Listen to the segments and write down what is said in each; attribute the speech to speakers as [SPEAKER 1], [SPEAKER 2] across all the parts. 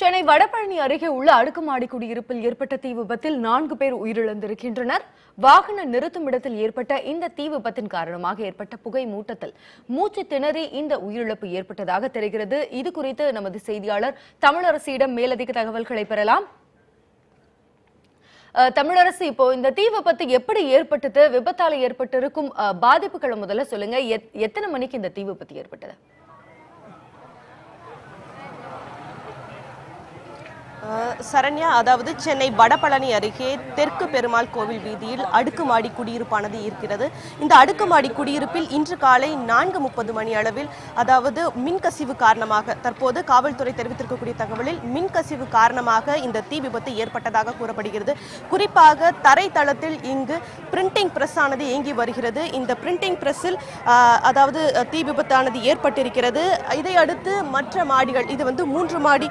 [SPEAKER 1] சென்னை வடபழனி அருகே உள்ள அடுக்குமாடி குடியிருப்பில் ஏற்பட்ட தீ விபத்தில் நான்கு பேர் உயிரிழந்திருக்கின்றனர். வாகன நிறுத்தும் இடத்தில் ஏற்பட்ட இந்த தீ விபத்தின் காரணமாக ஏற்பட்ட புகை மூட்டத்தில் மூச்சு திணறி இந்த உயிரிழப்பு ஏற்பட்டதாக தெரிகிறது. இது குறித்து நமது செய்தியாளர் தமிழரசியிடம் மேலதிக தகவல்களை பெறலாம். தமிழரசு இப்போ இந்த தீ விபத்து எப்படி ஏற்பட்டது விபத்தால ஏற்பட்டிருக்கும் பாதிப்புகளை முதல்ல சொல்லுங்க. எத்தனை மணிக்கு இந்த தீ விபத்து ஏற்பட்டது?
[SPEAKER 2] சரண்யா அதாவது சென்னை வடபழனி அருகே தெற்கு பெருமாள் கோவில் வீதியில் அடுக்குமாடி குடியிருப்பானது இருக்கிறது. இந்த அடுக்குமாடி குடியிருப்பில் இன்று காலை நான்கு முப்பது மணி அளவில் அதாவது மின்கசிவு காரணமாக தற்போது காவல்துறை தெரிவித்திருக்கக்கூடிய தகவலில் மின்கசிவு காரணமாக இந்த தீ விபத்து ஏற்பட்டதாக கூறப்படுகிறது. குறிப்பாக தரைத்தளத்தில் இங்கு பிரிண்டிங் பிரஸ் ஆனது இயங்கி வருகிறது. இந்த பிரிண்டிங் பிரஸ்ஸில் அதாவது தீ விபத்தானது ஏற்பட்டிருக்கிறது. இதையடுத்து மற்ற மாடிகள் இது வந்து மூன்று மாடி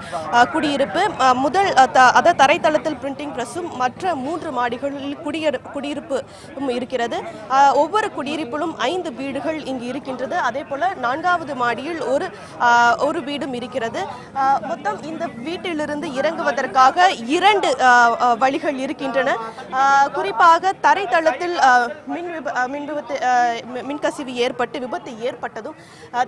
[SPEAKER 2] குடியிருப்பு. முதல் அதாவது தரைத்தளத்தில் பிரிண்டிங் ப்ரெஸ்ஸும் மற்ற மூன்று மாடிகளில் குடியிரு குடியிருப்பும் இருக்கிறது. ஒவ்வொரு குடியிருப்பிலும் ஐந்து வீடுகள் இங்கு இருக்கின்றது. அதே போல் நான்காவது மாடியில் ஒரு ஒரு வீடும் இருக்கிறது. மொத்தம் இந்த வீட்டிலிருந்து இறங்குவதற்காக இரண்டு வழிகள் இருக்கின்றன. குறிப்பாக தரைத்தளத்தில் மின் விப- மின் விபத்து மின்கசிவு ஏற்பட்டு விபத்து ஏற்பட்டதும்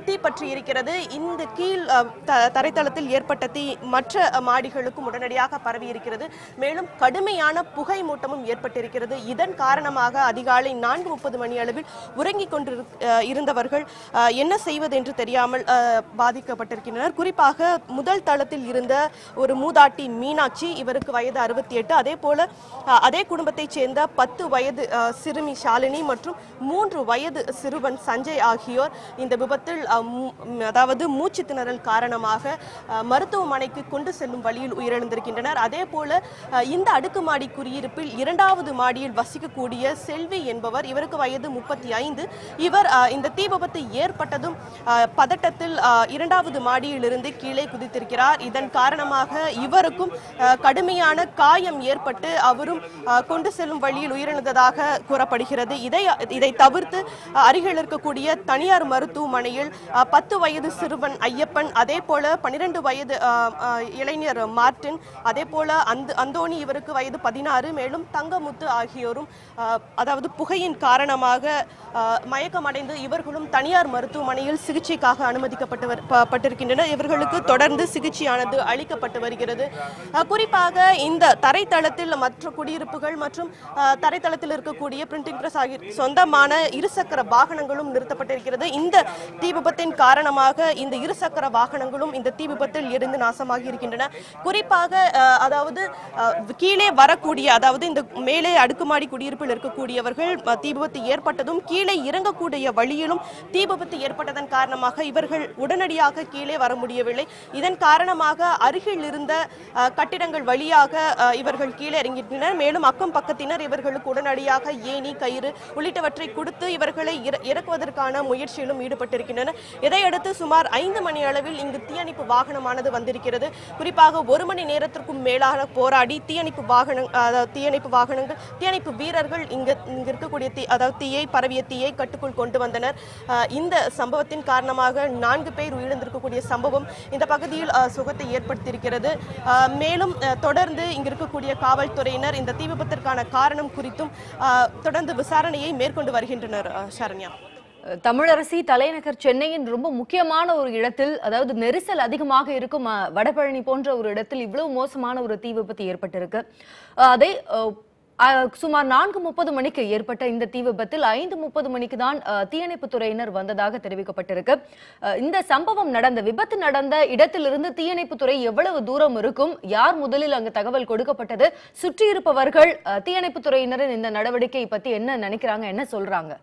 [SPEAKER 2] தீ பற்றி இருக்கிறது. இந்த கீழ் த- தரைத்தளத்தில் ஏற்பட்ட தீ மற்ற மாடிகளுக்கும் உடனடி உடனடியாக பரவி இருக்கிறது மேலும் கடுமையான புகை மூட்டமும் ஏற்பட்டிருக்கிறது. இதன் காரணமாக அதிகாலை நான்கு முப்பது மணி அளவில் உறங்கிக் கொண்டு இருந்தவர்கள் என்ன செய்வது என்று தெரியாமல் பாதிக்கப்பட்டிருக்கின்றனர். குறிப்பாக முதல் தளத்தில் இருந்த ஒரு மூதாட்டி மீனாட்சி இவருக்கு வயது அறுபத்தி எட்டு அதே போல அதே குடும்பத்தைச் சேர்ந்த பத்து வயது சிறுமி ஷாலினி மற்றும் மூன்று வயது சிறுவன் சஞ்சய் ஆகியோர் இந்த விபத்தில் அதாவது மூச்சு திணறல் காரணமாக மருத்துவமனைக்கு கொண்டு செல்லும் வழியில் உயிரிழந்திருக்கின்றனர் அதே போல இந்த அடுக்குமாடி குடியிருப்பில் இரண்டாவது மாடியில் வசிக்கக்கூடிய செல்வி என்பவர் இவருக்கு வயது முப்பத்தி ஐந்து இவர் இந்த தீ விபத்து ஏற்பட்டதும் பதட்டத்தில் இரண்டாவது இரண்டாவது மாடியிலிருந்து கீழே குதித்திருக்கிறார். இதன் காரணமாக இவருக்கும் கடுமையான காயம் ஏற்பட்டு அவரும் கொண்டு செல்லும் வழியில் உயிரிழந்ததாக கூறப்படுகிறது. இதை இதை தவிர்த்து அருகில் இருக்கக்கூடிய தனியார் மருத்துவமனையில் பத்து வயது சிறுவன் ஐயப்பன் அதே போல பன்னிரண்டு வயது இளைஞர் மார்டின் அதே போல அந்த அந்தோணி இவருக்கு வயது பதினாறு மேலும் தங்கமுத்து ஆகியோரும் அதாவது புகையின் காரணமாக மயக்கமடைந்து இவர்களும் தனியார் மருத்துவமனையில் சிகிச்சைக்காக அனுமதிக்கப்பட்டு பட்டிருக்கின்றனர். இவர்களுக்கு தொடர்ந்து சிகிச்சையானது அளிக்கப்பட்டு வருகிறது. குறிப்பாக இந்த தரைத்தளத்தில் மற்ற குடியிருப்புகள் மற்றும் தரைத்தளத்தில் இருக்கக்கூடிய பிரிண்டிங் பிரஸ் ஆகிய சொந்தமான இருசக்கர வாகனங்களும் நிறுத்தப்பட்டிருக்கிறது. இந்த தீ விபத்தின் காரணமாக இந்த இருசக்கர வாகனங்களும் இந்த தீ விபத்தில் எரிந்து நாசமாகி இருக்கின்றன. குறிப்பாக அதாவது கீழே வரக்கூடிய அதாவது இந்த மேலே அடுக்குமாடி குடியிருப்பில் இருக்கக்கூடியவர்கள் தீ விபத்து ஏற்பட்டதும் கீழே இறங்கக்கூடிய வழியிலும் தீ விபத்து ஏற்பட்டதன் காரணமாக இவர்கள் உடனடியாக கீழே வர முடியவில்லை. இதன் காரணமாக அருகில் இருந்த கட்டிடங்கள் வழியாக இவர்கள் கீழே இறங்கின்றனர் மேலும் அக்கம் பக்கத்தினர் இவர்களுக்கு உடனடியாக ஏணி கயிறு உள்ளிட்டவற்றை கொடுத்து இவர்களை இற- இறக்குவதற்கான முயற்சியிலும் ஈடுபட்டிருக்கின்றனர். இதையடுத்து சுமார் ஐந்து மணி அளவில் இங்கு தீயணைப்பு வாகனமானது வந்திருக்கிறது. குறிப்பாக ஒரு மணி நேரத்தில் ஆயிரத்திற்கும் மேலாக போராடி தீயணைப்பு வாகன அதாவது தீயணைப்பு வாகனங்கள் தீயணைப்பு வீரர்கள் இங்கு இங்கு இருக்கக்கூடிய தீ அதாவது தீயை பரவிய தீயை கட்டுக்குள் கொண்டு வந்தனர். இந்த சம்பவத்தின் காரணமாக நான்கு பேர் உயிரிழந்திருக்கக்கூடிய சம்பவம் இந்த பகுதியில் சுகத்தை ஏற்படுத்தியிருக்கிறது. மேலும் தொடர்ந்து இங்கு இருக்கக்கூடிய காவல்துறையினர் இந்த தீ விபத்திற்கான காரணம் குறித்தும் தொடர்ந்து விசாரணையை மேற்கொண்டு வருகின்றனர். சரண்யா.
[SPEAKER 1] தமிழரசி தலைநகர் சென்னையின் ரொம்ப முக்கியமான ஒரு இடத்தில் அதாவது நெரிசல் அதிகமாக இருக்கும் வடபழனி போன்ற ஒரு இடத்தில் இவ்வளவு மோசமான ஒரு தீ விபத்து ஏற்பட்டிருக்கு. அதை சுமார் நான்கு முப்பது மணிக்கு ஏற்பட்ட இந்த தீ விபத்தில் ஐந்து முப்பது மணிக்கு தான் அஹ், துறையினர் வந்ததாக தெரிவிக்கப்பட்டிருக்கு. இந்த சம்பவம் நடந்த விபத்து நடந்த இடத்திலிருந்து தீயணைப்பு துறை எவ்வளவு தூரம் இருக்கும் யார் முதலில் அங்கு தகவல் கொடுக்கப்பட்டது சுற்றி இருப்பவர்கள் துறையினரின் இந்த நடவடிக்கை பத்தி என்ன நினைக்கிறாங்க என்ன சொல்றாங்க?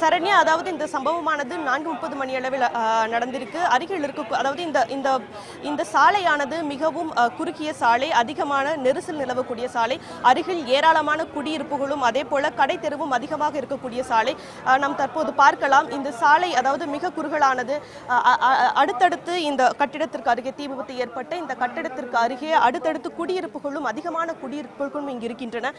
[SPEAKER 2] சரண்யா அதாவது இந்த சம்பவமானது நான்கு முப்பது மணி அளவில் நடந்திருக்கு. அருகில் இருக்க அதாவது இந்த இந்த இந்த சாலையானது மிகவும் குறுகிய சாலை அதிகமான நெரிசல் நிலவக்கூடிய சாலை அருகில் ஏராளமான குடியிருப்புகளும் அதே போல கடை தெருவும் அதிகமாக இருக்கக்கூடிய சாலை. நாம் தற்போது பார்க்கலாம். இந்த சாலை அதாவது மிக குறுகலானது அடுத்தடுத்து இந்த கட்டிடத்திற்கு அருகே தீ விபத்து ஏற்பட்ட இந்த கட்டிடத்திற்கு அருகே அடுத்தடுத்து குடியிருப்புகளும் அதிகமான குடியிருப்புகளும் இங்கு இருக்கின்றன.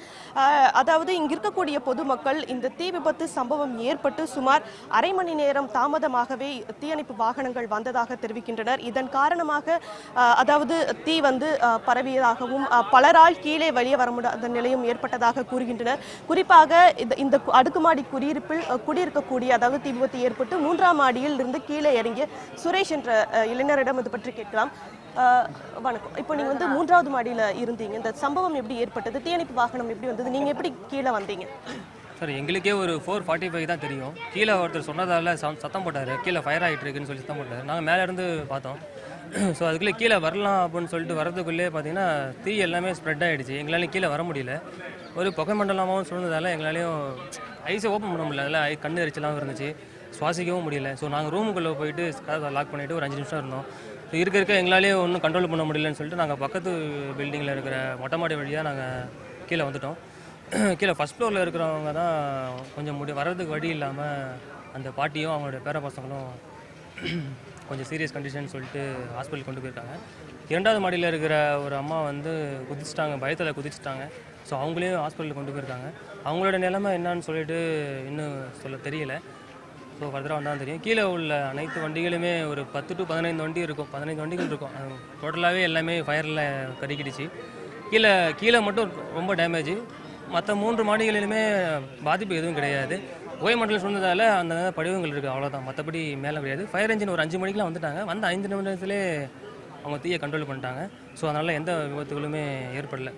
[SPEAKER 2] அதாவது இங்கு இருக்கக்கூடிய பொதுமக்கள் இந்த தீ விபத்து சம்பவம் தாமதம் ஏற்பட்டு சுமார் அரை மணி நேரம் தாமதமாகவே தீயணைப்பு வாகனங்கள் வந்ததாக தெரிவிக்கின்றனர். இதன் காரணமாக அஹ், அதாவது தீ வந்து அஹ், பரவியதாகவும் பலரால் கீழே வெளியே வர முடியாத நிலையும் ஏற்பட்டதாக கூறுகின்றனர். குறிப்பாக இந்த இந்த அடுக்குமாடி குடியிருப்பில் குடியிருக்கக்கூடிய அதாவது தீ விபத்து ஏற்பட்டு மூன்றாம் மாடியில் இருந்து கீழே இறங்கிய சுரேஷ் என்ற இளைஞரிடம் இது பற்றி கேட்கலாம். வணக்கம். இப்போ நீங்க வந்து மூன்றாவது மாடியில இருந்தீங்க. இந்த சம்பவம் எப்படி ஏற்பட்டது? தீயணைப்பு வாகனம் எப்படி வந்தது? நீங்க எப்படி கீழே வந்தீங்க?
[SPEAKER 3] சார் எங்களுக்கே ஒரு ஃபோர் ஃபார்ட்டி ஃபைவ் தான் தெரியும். கீழே ஒருத்தர் சொன்னதால சம் சத்தம் போட்டார். கீழே ஃபயர் ஆகிட்டு இருக்குன்னு சொல்லி சத்தம் போட்டார். நாங்கள் மேலே இருந்து பார்த்தோம். ஸோ அதுக்குள்ளே கீழே வரலாம் அப்படின்னு சொல்லிட்டு வரதுக்குள்ளே பார்த்தீங்கன்னா தீ எல்லாமே ஸ்ப்ரெட் ஆகிடுச்சு எங்களாலையும் கீழே வர முடியல. ஒரு புகை மண்டலமாகவும் சூழ்ந்ததால எங்களாலையும் ஐஸை ஓப்பன் பண்ண முடியல. அதில் ஐ கண் எரிச்சலாகவும் இருந்துச்சு. சுவாசிக்கவும் முடியல. ஸோ நாங்கள் ரூமுக்குள்ளே போயிட்டு லாக் பண்ணிவிட்டு ஒரு அஞ்சு நிமிஷம் இருந்தோம். ஸோ இருக்க இருக்க எங்களாலேயே ஒன்றும் கண்ட்ரோல் பண்ண முடியலன்னு சொல்லிட்டு நாங்கள் பக்கத்து பில்டிங்கில் இருக்கிற மொட்டை மாடி வழியாக நாங்கள் கீழே வந்துட்டோம். கீழே ஃபஸ்ட் ஃப்ளோரில் இருக்கிறவங்க தான் கொஞ்சம் முடி வர்றதுக்கு வழி இல்லாமல் அந்த பாட்டியும் அவங்களுடைய பேர பசங்களும் கொஞ்சம் சீரியஸ் கண்டிஷன் சொல்லிட்டு ஹாஸ்பிட்டல் கொண்டு போயிருக்காங்க. இரண்டாவது மாடியில் இருக்கிற ஒரு அம்மா வந்து குதிச்சிட்டாங்க பயத்தில் குதிச்சிட்டாங்க. ஸோ அவங்களையும் ஹாஸ்பிட்டலுக்கு கொண்டு போயிருக்காங்க. அவங்களோட நிலைமை என்னன்னு சொல்லிட்டு இன்னும் சொல்ல தெரியல. ஸோ ஃபர்தராக வந்தால் தெரியும். கீழே உள்ள அனைத்து வண்டிகளுமே ஒரு பத்து டு பதினைந்து வண்டி இருக்கும். பதினைந்து வண்டிகள் இருக்கும். டோட்டலாகவே எல்லாமே ஃபயரில் கருக்கிடுச்சு கீழே கீழே மட்டும் ரொம்ப டேமேஜ் மற்ற மூன்று மாடிகளிலுமே பாதிப்பு எதுவும் கிடையாது. ஓய் மண்டலம் சொன்னதால அந்த படிவங்கள் இருக்குது அவ்வளோதான் மற்றபடி மேலே கிடையாது. ஃபயர் என்ஜின் ஒரு அஞ்சு மணிக்கெலாம் வந்துட்டாங்க. வந்த ஐந்து நிமிடத்திலே அவங்க தீயை கண்ட்ரோல் பண்ணிட்டாங்க. ஸோ அதனால் எந்த விபத்துகளுமே ஏற்படல.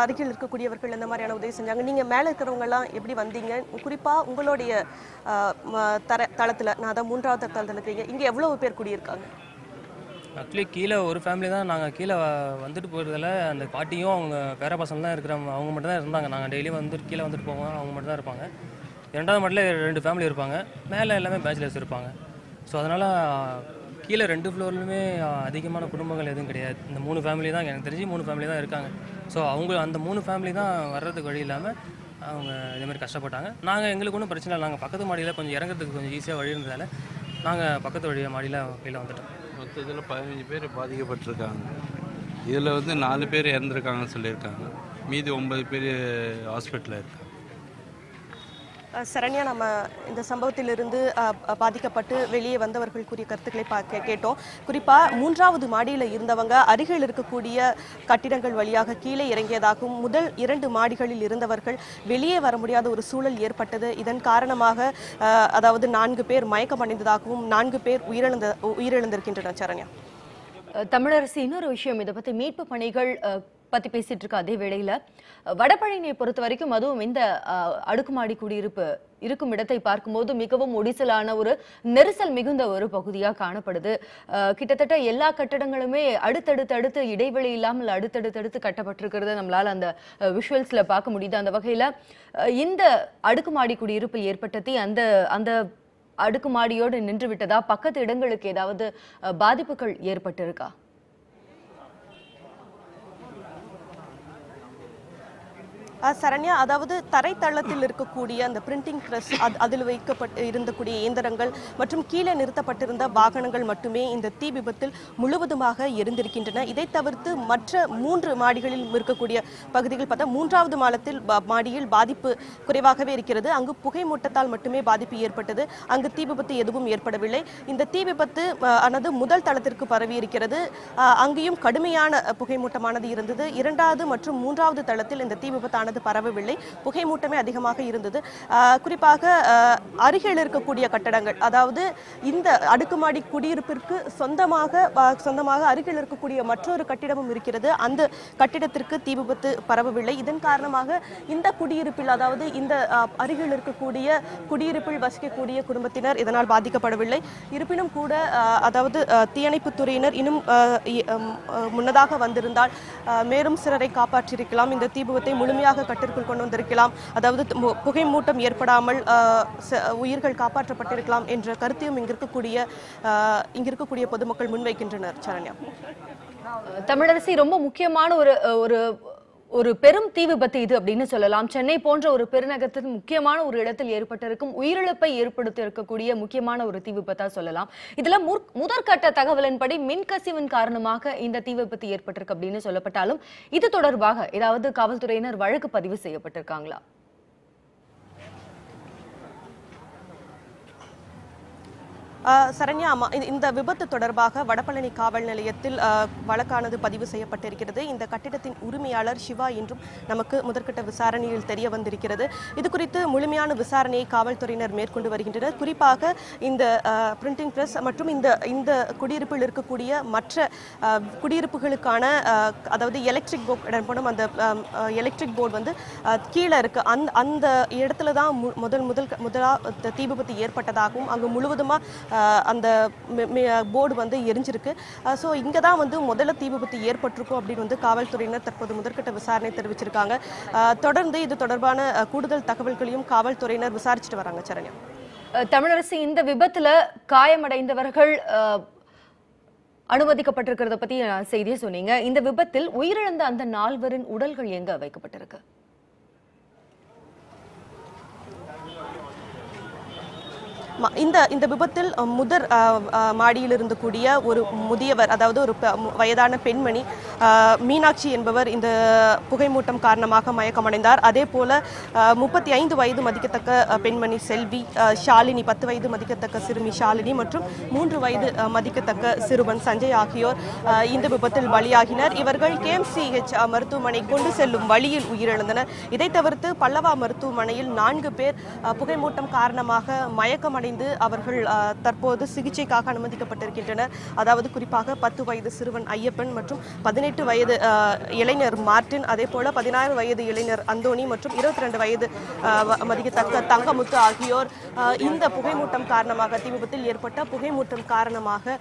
[SPEAKER 2] அருகில் இருக்கக்கூடியவர்கள் இந்த மாதிரியான உதவி செஞ்சாங்க. நீங்க மேல இருக்கிறவங்க எல்லாம் எப்படி வந்தீங்க? குறிப்பா உங்களுடைய தர தளத்துல நான் அதான் மூன்றாவது தளத்துல இருக்கீங்க இங்க எவ்வளவு பேர் குடியிருக்காங்க?
[SPEAKER 3] ஆக்சுவலி கீழே ஒரு ஃபேமிலி தான். நாங்கள் கீழே வந்துட்டு போகிறதால அந்த பாட்டியும் அவங்க பேர பசங்க தான் இருக்கிற அவங்க மட்டும் தான் இருந்தாங்க. நாங்கள் டெய்லியும் வந்துட்டு கீழே வந்துட்டு போவோம். அவங்க மட்டும் தான் இருப்பாங்க. இரண்டாவது மாட்டில் ரெண்டு ஃபேமிலி இருப்பாங்க. மேலே எல்லாமே பேச்சுலர்ஸ் இருப்பாங்க. ஸோ அதனால் கீழே ரெண்டு ஃப்ளோர்லையுமே அதிகமான குடும்பங்கள் எதுவும் கிடையாது. இந்த மூணு ஃபேமிலி தான் எனக்கு தெரிஞ்சு மூணு ஃபேமிலி தான் இருக்காங்க. ஸோ அவங்க அந்த மூணு ஃபேமிலி தான் வர்றதுக்கு வழி இல்லாமல் அவங்க இதேமாதிரி கஷ்டப்பட்டாங்க. நாங்கள் எங்களுக்கு ஒன்றும் பிரச்சனை இல்லை. நாங்கள் பக்கத்து மாடியில் கொஞ்சம் இறங்குறதுக்கு கொஞ்சம் ஈஸியாக வழி இருந்ததால் நாங்கள் பக்கத்து வழியாக மாடியில் கீழே வந்துட்டோம்.
[SPEAKER 4] மொத்தத்தில் பதினஞ்சு பேர் பாதிக்கப்பட்டிருக்காங்க. இதில் வந்து நாலு பேர் இறந்துருக்காங்கன்னு சொல்லியிருக்காங்க. மீதி ஒன்பது பேர் ஹாஸ்பிட்டலில் இருக்காங்க.
[SPEAKER 2] சரண்யா நம்ம இந்த சம்பவத்திலிருந்து பாதிக்கப்பட்டு வெளியே வந்தவர்கள் கூறிய கருத்துக்களை பா கேட்டோம். குறிப்பா மூன்றாவது மாடியில் இருந்தவங்க அருகில் இருக்கக்கூடிய கட்டிடங்கள் வழியாக கீழே இறங்கியதாகவும் முதல் இரண்டு மாடிகளில் இருந்தவர்கள் வெளியே வர முடியாத ஒரு சூழல் ஏற்பட்டது. இதன் காரணமாக அதாவது நான்கு பேர் மயக்கம் அடைந்ததாகவும் நான்கு பேர் உயிரிழந்த உயிரிழந்திருக்கின்றனர் சரண்யா.
[SPEAKER 1] தமிழரசு இன்னொரு விஷயம். இதை பத்தி மீட்பு பணிகள் பற்றி பத்தி பேசிட்டு இருக்க அதே வேளையில வடபழனியை பொறுத்த வரைக்கும் அதுவும் இந்த அடுக்குமாடி குடியிருப்பு இருக்கும் இடத்தை பார்க்கும்போது மிகவும் ஒடிசலான ஒரு நெரிசல் மிகுந்த ஒரு பகுதியா காணப்படுது. கிட்டத்தட்ட எல்லா கட்டடங்களுமே அடுத்தடுத்து அடுத்து இடைவெளி இல்லாமல் அடுத்தடுத்து அடுத்து நம்மளால் நம்மளால அந்த விஷுவல்ஸ்ல பார்க்க முடியுது. அந்த வகையில இந்த அடுக்குமாடி குடியிருப்பு ஏற்பட்டதை அந்த அந்த அடுக்குமாடியோடு நின்று விட்டதா? பக்கத்து இடங்களுக்கு ஏதாவது பாதிப்புகள் ஏற்பட்டிருக்கா?
[SPEAKER 2] சரண்யா அதாவது தரைத்தளத்தில் இருக்கக்கூடிய அந்த பிரிண்டிங் ப்ரெஸ் அதில் வைக்கப்பட்டு இருந்தக்கூடிய இயந்திரங்கள் மற்றும் கீழே நிறுத்தப்பட்டிருந்த வாகனங்கள் மட்டுமே இந்த தீ விபத்தில் முழுவதுமாக எரிந்திருக்கின்றன. இதை தவிர்த்து மற்ற மூன்று மாடிகளில் இருக்கக்கூடிய பகுதிகள் பார்த்தா மூன்றாவது மாலத்தில் மாடியில் பாதிப்பு குறைவாகவே இருக்கிறது. அங்கு புகை மூட்டத்தால் மட்டுமே பாதிப்பு ஏற்பட்டது. அங்கு தீ விபத்து எதுவும் ஏற்படவில்லை. இந்த தீ விபத்து ஆனது முதல் தளத்திற்கு பரவி இருக்கிறது. அங்கேயும் கடுமையான புகைமூட்டமானது புகை மூட்டமானது இருந்தது. இரண்டாவது மற்றும் மூன்றாவது தளத்தில் இந்த தீ விபத்தானது பரவவில்லை. புகை மூட்டமே அதிகமாக இருந்தது. குறிப்பாக அருகில் இருக்கக்கூடிய கட்டடங்கள் அதாவது இந்த அடுக்குமாடி குடியிருப்பிற்கு சொந்தமாக சொந்தமாக அருகில் இருக்கக்கூடிய மற்றொரு கட்டிடமும் இருக்கிறது. அந்த கட்டிடத்திற்கு தீ விபத்து பரவவில்லை. இதன் காரணமாக இந்த குடியிருப்பில் அதாவது இந்த அருகில் இருக்கக்கூடிய குடியிருப்பில் வசிக்கக்கூடிய குடும்பத்தினர் இதனால் பாதிக்கப்படவில்லை. இருப்பினும் கூட அதாவது அஹ், தீயணைப்புத் துறையினர் இன்னும் முன்னதாக வந்திருந்தால் மேலும் சிலரை காப்பாற்றியிருக்கலாம். இந்த தீ விபத்தை முழுமையாக கட்டிற்குள் கொண்டு வந்திருக்கலாம். அதாவது புகைமூட்டம் புகை மூட்டம் ஏற்படாமல் உயிர்கள் காப்பாற்றப்பட்டிருக்கலாம் என்ற கருத்தையும் இங்கிருக்கக்கூடிய இருக்கக்கூடிய பொதுமக்கள் முன்வைக்கின்றனர். சரண்யா.
[SPEAKER 1] தமிழரசி ரொம்ப முக்கியமான ஒரு ஒரு ஒரு பெரும் தீ விபத்து இது அப்படின்னு சொல்லலாம். சென்னை போன்ற ஒரு பெருநகரத்தின் முக்கியமான ஒரு இடத்தில் ஏற்பட்டிருக்கும் உயிரிழப்பை ஏற்படுத்தி இருக்கக்கூடிய முக்கியமான ஒரு தீ விபத்தா சொல்லலாம். இதுல முதற்கட்ட தகவலின்படி மின்கசிவின் காரணமாக இந்த தீ விபத்து ஏற்பட்டிருக்கு அப்படின்னு சொல்லப்பட்டாலும் இது தொடர்பாக ஏதாவது காவல்துறையினர் வழக்கு பதிவு செய்யப்பட்டிருக்காங்களா?
[SPEAKER 2] சரண்யா ஆமா இந்த- இந்த விபத்து தொடர்பாக வடபழனி காவல் நிலையத்தில் வழக்கானது பதிவு செய்யப்பட்டிருக்கிறது. இந்த கட்டிடத்தின் உரிமையாளர் சிவா என்றும் நமக்கு முதற்கட்ட விசாரணையில் தெரிய வந்திருக்கிறது. இது குறித்து முழுமையான விசாரணையை காவல்துறையினர் மேற்கொண்டு வருகின்றனர். குறிப்பாக இந்த பிரிண்டிங் பிரஸ் மற்றும் இந்த இந்த குடியிருப்பில் இருக்கக்கூடிய மற்ற குடியிருப்புகளுக்கான அதாவது எலக்ட்ரிக் போர்ட் எனப்படும் அந்த எலக்ட்ரிக் போர்டு வந்து கீழே இருக்கு. அந்த அந்த இடத்துல தான் மு- முதல் முதல் முதலா தீ விபத்து ஏற்பட்டதாகவும் அங்கு முழுவதுமாக அந்த போர்டு வந்து எரிஞ்சிருக்கு. ஸோ இங்கே தான் வந்து முதல்ல தீ விபத்து ஏற்பட்டிருக்கும் அப்படின்னு வந்து காவல்துறையினர் தற்போது முதற்கட்ட விசாரணை தெரிவிச்சிருக்காங்க. தொடர்ந்து இது தொடர்பான கூடுதல் தகவல்களையும் காவல்துறையினர் விசாரிச்சுட்டு வராங்க சரண்யா.
[SPEAKER 1] தமிழரசு இந்த விபத்தில் காயமடைந்தவர்கள் அனுமதிக்கப்பட்டிருக்கிறத பற்றி செய்தியை சொன்னீங்க. இந்த விபத்தில் உயிரிழந்த அந்த நால்வரின் உடல்கள் எங்கே வைக்கப்பட்டிருக்கு?
[SPEAKER 2] இந்த இந்த விபத்தில் அஹ், முதற் மாடியில் இருந்தக்கூடிய ஒரு முதியவர் அதாவது ஒரு வயதான பெண்மணி மீனாட்சி என்பவர் இந்த புகைமூட்டம் காரணமாக மயக்கமடைந்தார். அதே போல முப்பத்தி ஐந்து வயது மதிக்கத்தக்க பெண்மணி செல்வி ஷாலினி பத்து வயது மதிக்கத்தக்க சிறுமி ஷாலினி மற்றும் மூன்று வயது மதிக்கத்தக்க சிறுவன் சஞ்சய் ஆகியோர் இந்த விபத்தில் பலியாகினர். இவர்கள் கேஎம்சிஹெச் மருத்துவமனை கொண்டு செல்லும் வழியில் உயிரிழந்தனர். இதை தவிர்த்து பல்லவா மருத்துவமனையில் நான்கு பேர் புகைமூட்டம் காரணமாக மயக்கமடைந்து அவர்கள் தற்போது சிகிச்சைக்காக அனுமதிக்கப்பட்டிருக்கின்றனர். அதாவது குறிப்பாக பத்து வயது சிறுவன் ஐயப்பன் மற்றும் பதினெட்டு வயது இளைஞர் மார்டின் அதே போல பதினாறு வயது இளைஞர் அந்தோனி மற்றும் இருபத்தி ரெண்டு வயது அஹ், தக்க மதிக்கத்தக்க தங்கமுத்து ஆகியோர் இந்த புகைமூட்டம் காரணமாக தீ விபத்தில் ஏற்பட்ட புகைமூட்டம் காரணமாக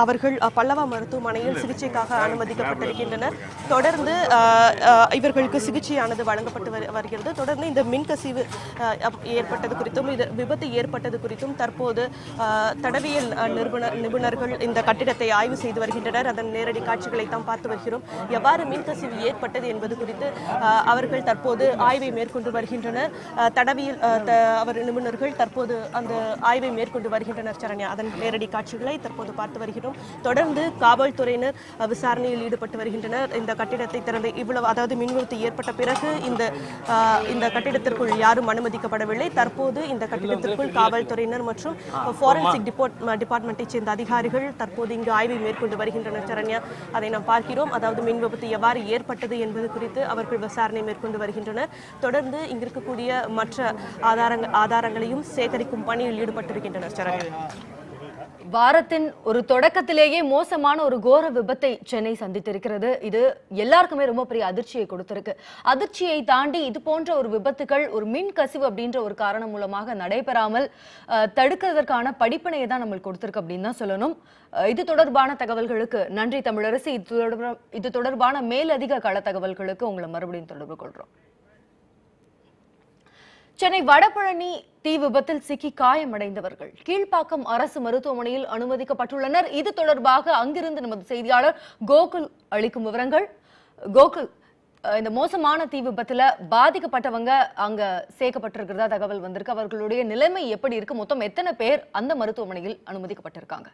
[SPEAKER 2] அவர்கள் பல்லவா மருத்துவமனையில் சிகிச்சைக்காக அனுமதிக்கப்பட்டிருக்கின்றனர். தொடர்ந்து இவர்களுக்கு சிகிச்சையானது வழங்கப்பட்டு வரு- வருகிறது. தொடர்ந்து இந்த மின்கசிவு அப்- ஏற்பட்டது குறித்தும் இது விபத்து ஏற்பட்டது குறித்தும் தற்போது தடவியல் அஹ், நிபுணர்கள் இந்த கட்டிடத்தை ஆய்வு செய்து வருகின்றனர். அதன் நேரடி காட்சிகளை தான் பார்த்து வருகிறோம். எவ்வாறு மின்கசிவு ஏற்பட்டது என்பது குறித்து அவர்கள் தற்போது ஆய்வை மேற்கொண்டு வருகின்றனர். தடவியல் அவர் நிபுணர்கள் தற்போது அந்த ஆய்வை மேற்கொண்டு வருகின்றனர் சரண்யா. அதன் நேரடி காட்சிகளை தற்போது பார்த்து வருகிறோம். தொடர்ந்து காவல்துறையினர் விசாரணையில் ஈடுபட்டு வருகின்றனர். இந்த கட்டிடத்தை திறந்து இவ்வளவு அதாவது மின் விபத்து ஏற்பட்ட பிறகு இந்த இந்த கட்டிடத்திற்குள் யாரும் அனுமதிக்கப்படவில்லை. தற்போது இந்த கட்டிடத்திற்குள் காவல்துறையினர் மற்றும் ஃபாரன்சிக் டிபார்ட் டிபார்ட்மெண்ட்டை சேர்ந்த அதிகாரிகள் தற்போது இங்கு ஆய்வை மேற்கொண்டு வருகின்றனர் சரண்யா. அதை நாம் பார்க்கிறோம். அதாவது மின் விபத்து எவ்வாறு ஏற்பட்டது என்பது குறித்து அவர்கள் விசாரணை மேற்கொண்டு வருகின்றனர். தொடர்ந்து இங்கு இருக்கக்கூடிய மற்ற ஆதாரங்கள் ஆதாரங்களையும் சேகரிக்கும் பணியில் ஈடுபட்டிருக்கின்றனர். சரண்யா.
[SPEAKER 1] வாரத்தின் ஒரு தொடக்கத்திலேயே மோசமான ஒரு கோர விபத்தை சென்னை சந்தித்திருக்கிறது. இது எல்லாருக்குமே ரொம்ப பெரிய அதிர்ச்சியை கொடுத்திருக்கு. அதிர்ச்சியை தாண்டி இது போன்ற ஒரு விபத்துகள் ஒரு மின் கசிவு அப்படின்ற ஒரு காரணம் மூலமாக நடைபெறாமல் தடுக்கிறதற்கான படிப்பினையை தான் நம்மளுக்கு கொடுத்திருக்கு அப்படின்னு தான் சொல்லணும். இது தொடர்பான தகவல்களுக்கு நன்றி தமிழரசு. இது தொடர்பு இது தொடர்பான மேலதிக கள தகவல்களுக்கு உங்களை மறுபடியும் தொடர்பு கொள்கிறோம் சென்னை வடபழனி தீ விபத்தில் சிக்கி காயமடைந்தவர்கள். கீழ்ப்பாக்கம் அரசு மருத்துவமனையில் அனுமதிக்கப்பட்டுள்ளனர். இது தொடர்பாக அங்கிருந்து நமது செய்தியாளர் கோகுல் அளிக்கும் விவரங்கள். கோகுல் இந்த மோசமான தீ விபத்துல பாதிக்கப்பட்டவங்க அங்க சேர்க்கப்பட்டிருக்கிறதா தகவல் வந்திருக்கு. அவர்களுடைய நிலைமை எப்படி இருக்கு? மொத்தம் எத்தனை பேர் அந்த மருத்துவமனையில் அனுமதிக்கப்பட்டிருக்காங்க?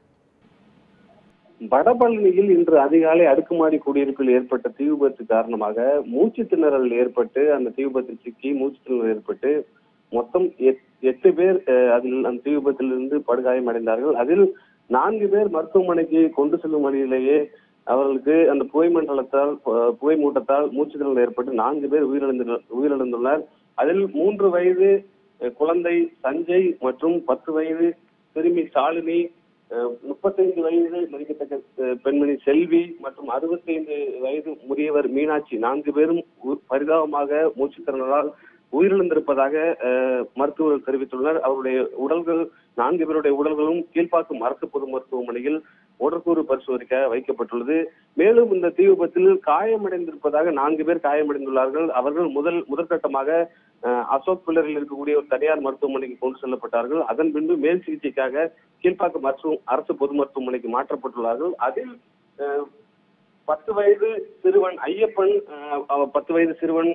[SPEAKER 5] வடபழனியில் இன்று அதிகாலை அடுக்குமாடி குடியிருப்பில் ஏற்பட்ட தீ விபத்து காரணமாக மூச்சு திணறல் ஏற்பட்டு அந்த தீ விபத்தில் சிக்கி மூச்சு திணறல் ஏற்பட்டு மொத்தம் எட்டு பேர் அதில் அந்த தீ விபத்திலிருந்து படுகாயமடைந்தார்கள் அதில் நான்கு பேர் மருத்துவமனைக்கு கொண்டு செல்லும் வழியிலேயே அவர்களுக்கு அந்த புகை மண்டலத்தால் புகை மூட்டத்தால் மூச்சு ஏற்பட்டு நான்கு பேர் உயிரிழந்து உயிரிழந்துள்ளனர் அதில் மூன்று வயது குழந்தை சஞ்சய் மற்றும் பத்து வயது சிறுமி சாலினி அஹ், முப்பத்தைந்து வயது மதிக்கத்தக்க பெண்மணி செல்வி மற்றும் அறுபத்தைந்து வயது முதியவர் மீனாட்சி. நான்கு பேரும் உ- பரிதாபமாக மூச்சுத்திறனால் உயிரிழந்திருப்பதாக அஹ், மருத்துவர்கள் தெரிவித்துள்ளனர். அவருடைய உடல்கள் நான்கு பேருடைய உடல்களும் கீழ்ப்பாக்கம் அரசு பொது மருத்துவமனையில் உடற்கூறு பரிசோதிக்க வைக்கப்பட்டுள்ளது. மேலும் இந்த தீ விபத்தில் காயமடைந்திருப்பதாக நான்கு பேர் காயமடைந்துள்ளார்கள். அவர்கள் முதல் முதற்கட்டமாக அஹ், அசோக் பில்லரில் இருக்கக்கூடிய ஒரு தனியார் மருத்துவமனைக்கு கொண்டு செல்லப்பட்டார்கள். அதன் பின்பு மேல் சிகிச்சைக்காக கீழ்ப்பாக்கம் அரசு அரசு பொது மருத்துவமனைக்கு மாற்றப்பட்டுள்ளார்கள். அதில் அஹ், பத்து வயது சிறுவன் ஐயப்பன் பத்து வயது சிறுவன்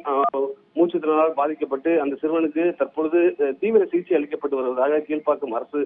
[SPEAKER 5] மூச்சு திறனால் பாதிக்கப்பட்டு அந்த சிறுவனுக்கு தற்பொழுது தீவிர சிகிச்சை அளிக்கப்பட்டு வருவதாக கீழ்ப்பாக்கம் அரசு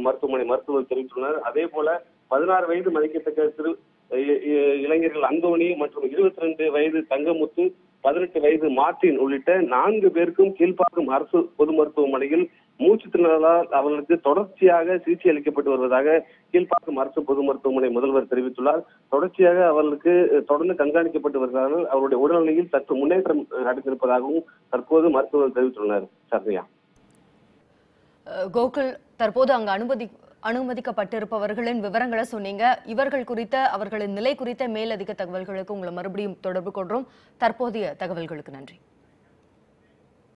[SPEAKER 5] மருத்துவமனை மருத்துவர் தெரிவித்துள்ளனர் அதே போல பதினாறு வயது மதிக்கத்தக்க சிறு இ- இ- இளைஞர்கள் அங்கோணி மற்றும் இருபத்தி ரெண்டு வயது தங்கமுத்து பதினெட்டு வயது மார்டின் உள்ளிட்ட நான்கு பேருக்கும் கீழ்ப்பாக்கம் அரசு பொது மருத்துவமனையில் மூச்சு திணறலால் அவர்களுக்கு தொடர்ச்சியாக சிகிச்சை அளிக்கப்பட்டு வருவதாக கீழ்ப்பாக்கம் அரசு பொது மருத்துவமனை முதல்வர் தெரிவித்துள்ளார். தொடர்ச்சியாக அவர்களுக்கு தொடர்ந்து கண்காணிக்கப்பட்டு வருகிறார்கள். அவருடைய உடல்நிலையில் சற்று முன்னேற்றம் அடைந்திருப்பதாகவும் தற்போது மருத்துவர் தெரிவித்துள்ளனர். சரண்யா.
[SPEAKER 1] அஹ், கோகுல் தற்போது அங்கு அனுமதி அனுமதிக்கப்பட்டிருப்பவர்களின் விவரங்களை சொன்னீங்க. இவர்கள் குறித்த அவர்களின் நிலை குறித்த மேலதிக தகவல்களுக்கு உங்களை மறுபடியும் தொடர்பு கொள்றோம். தற்போதைய தகவல்களுக்கு நன்றி.